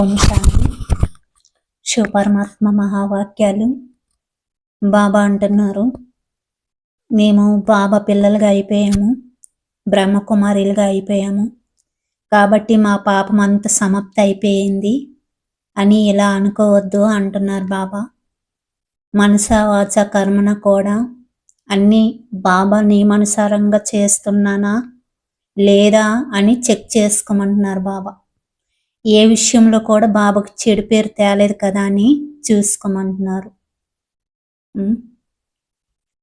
ఓం శాంతి శివపరమాత్మ మహావాక్యాలు బాబా అంటున్నారు. మేము బాబా పిల్లలుగా అయిపోయాము బ్రహ్మకుమారిలుగా అయిపోయాము. కాబట్టి మా పాపం అంత సమాప్తి అయిపోయింది అని ఇలా అనుకోవద్దు అంటున్నారు బాబా. మనస వాచ కర్మన కూడా? అన్నీ బాబా నియమానుసారంగా చేస్తున్నానా లేదా అని చెక్ చేసుకోమంటున్నారు బాబా. ఏ విషయంలో కూడా బాబాకు చెడు పేరు తేలేదు కదా అని చూసుకోమంటున్నారు.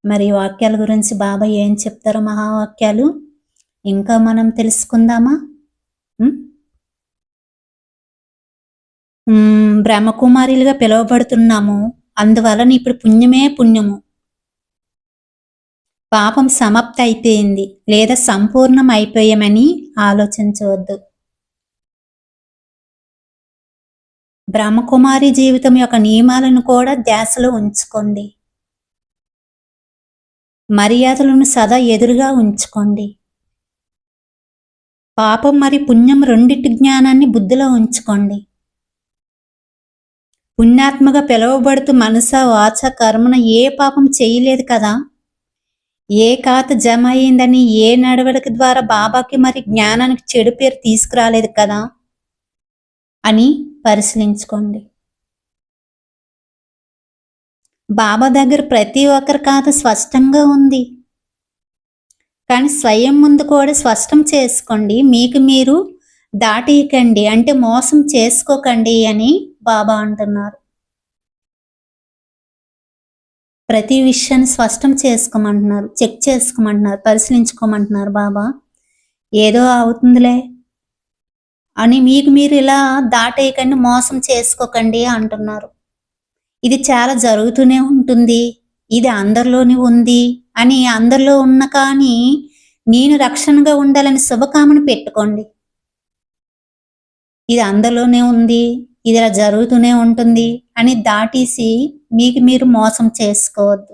మరి వాక్యాల గురించి బాబా ఏం చెప్తారో మహావాక్యాలు ఇంకా మనం తెలుసుకుందామా? బ్రహ్మకుమారిలుగా పిలువబడుతున్నాము. అందువలన ఇప్పుడు పుణ్యమే పుణ్యము. పాపం సమాప్తి అయిపోయింది లేదా సంపూర్ణం అయిపోయామని ఆలోచించవద్దు. బ్రహ్మకుమారి జీవితం యొక్క నియమాలను కూడా ధ్యాసలో ఉంచుకోండి. మర్యాదలను సదా ఎదురుగా ఉంచుకోండి. పాపం మరి పుణ్యం రెండింటి జ్ఞానాన్ని బుద్ధిలో ఉంచుకోండి. పుణ్యాత్మగా పిలువబడుతూ మనస వాచ కర్మన ఏ పాపం చేయలేదు కదా? ఏ ఖాత జమ అయిందని ఏ నడవడిక ద్వారా బాబాకి మరి జ్ఞానానికి చెడు పేరు తీసుకురాలేదు కదా? అని పరిశీలించుకోండి. బాబా దగ్గర ప్రతి ఒక్కరి కాదు స్పష్టంగా ఉంది. కానీ స్వయం ముందు కూడా స్పష్టం చేసుకోండి. మీకు మీరు దాటియకండి. అంటే మోసం చేసుకోకండి అని బాబా అంటున్నారు. ప్రతి విషయాన్ని స్పష్టం చేసుకోమంటున్నారు. చెక్ చేసుకోమంటున్నారు. పరిశీలించుకోమంటున్నారు బాబా. ఏదో అవుతుందిలే. అని మీకు మీరు ఇలా దాటేయకండి మోసం చేసుకోకండి అంటున్నారు. ఇది చాలా జరుగుతూనే ఉంటుంది. ఇది అందరిలోని ఉంది అని అందరిలో ఉన్న కానీ నేను రక్షణగా ఉండాలని శుభకామన పెట్టుకోండి. ఇది అందరిలోనే ఉంది ఇది ఇలా జరుగుతూనే ఉంటుంది అని దాటేసి మీకు మీరు మోసం చేసుకోవద్దు.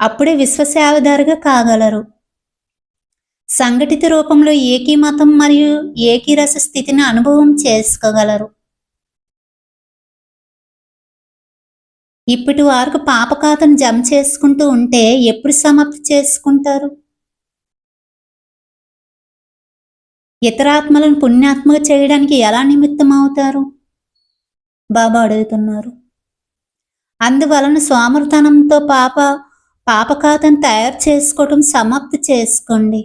అప్పుడే విశ్వసేవదారుగా కాగలరు. సంఘటిత రూపంలో ఏకీమతం మరియు ఏకీరస స్థితిని అనుభవం చేసుకోగలరు. ఇప్పటి వరకు పాపకాతను జమ చేసుకుంటూ ఉంటే ఎప్పుడు సమాప్తి చేసుకుంటారు? ఇతరాత్మలను పుణ్యాత్మగా చేయడానికి ఎలా నిమిత్తం అవుతారు బాబా అడుగుతున్నారు. అందువలన స్వామృతనంతో పాప పాపకాతను తయారు చేసుకోవటం సమాప్తి చేసుకోండి.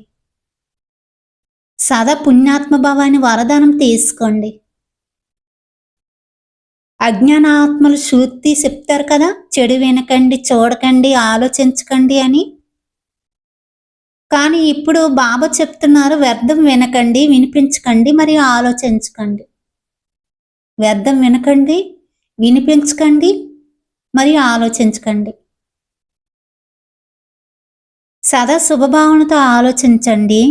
సదా పుణ్యాత్మభావాన్ని వరదానం తీసుకోండి. అజ్ఞానాత్మలు ఆత్మలు చెప్తారు కదా చెడు వినకండి చూడకండి ఆలోచించకండి అని. కానీ ఇప్పుడు బాబా చెప్తున్నారు వ్యర్థం వినకండి వినిపించకండి మరి ఆలోచించకండి. వ్యర్థం వినకండి వినిపించకండి మరి ఆలోచించకండి. సదా శుభభావనతో ఆలోచించండి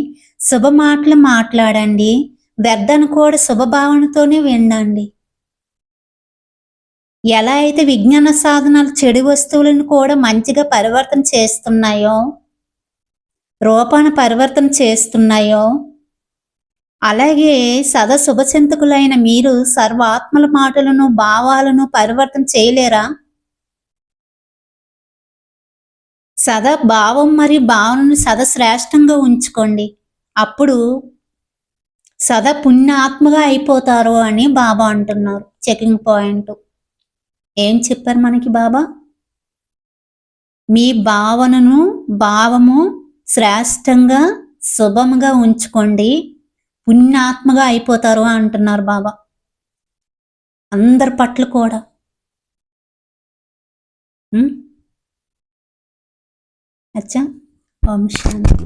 శుభ మాటలు మాట్లాడండి. వ్యర్థను కూడా శుభభావనతోనే వినండి. ఎలా అయితే విజ్ఞాన సాధనాలు చెడు వస్తువులను కూడా మంచిగా పరివర్తన చేస్తున్నాయో రూపాన పరివర్తన చేస్తున్నాయో అలాగే సద శుభచింతకులైన మీరు సర్వాత్మల మాటలను భావాలను పరివర్తన చేయలేరా? సదా భావం మరియు భావనను సదా శ్రేష్టంగా ఉంచుకోండి. అప్పుడు సదా పుణ్యాత్మగా అయిపోతారు అని బాబా అంటున్నారు. చెకింగ్ పాయింట్ ఏం చెప్పారు మనకి బాబా? మీ భావనను భావము శ్రేష్టంగా శుభముగా ఉంచుకోండి. పుణ్యాత్మగా అయిపోతారు అంటున్నారు బాబా. అందరి పట్ల కూడా. అచ్చా? ఓం శాంతి.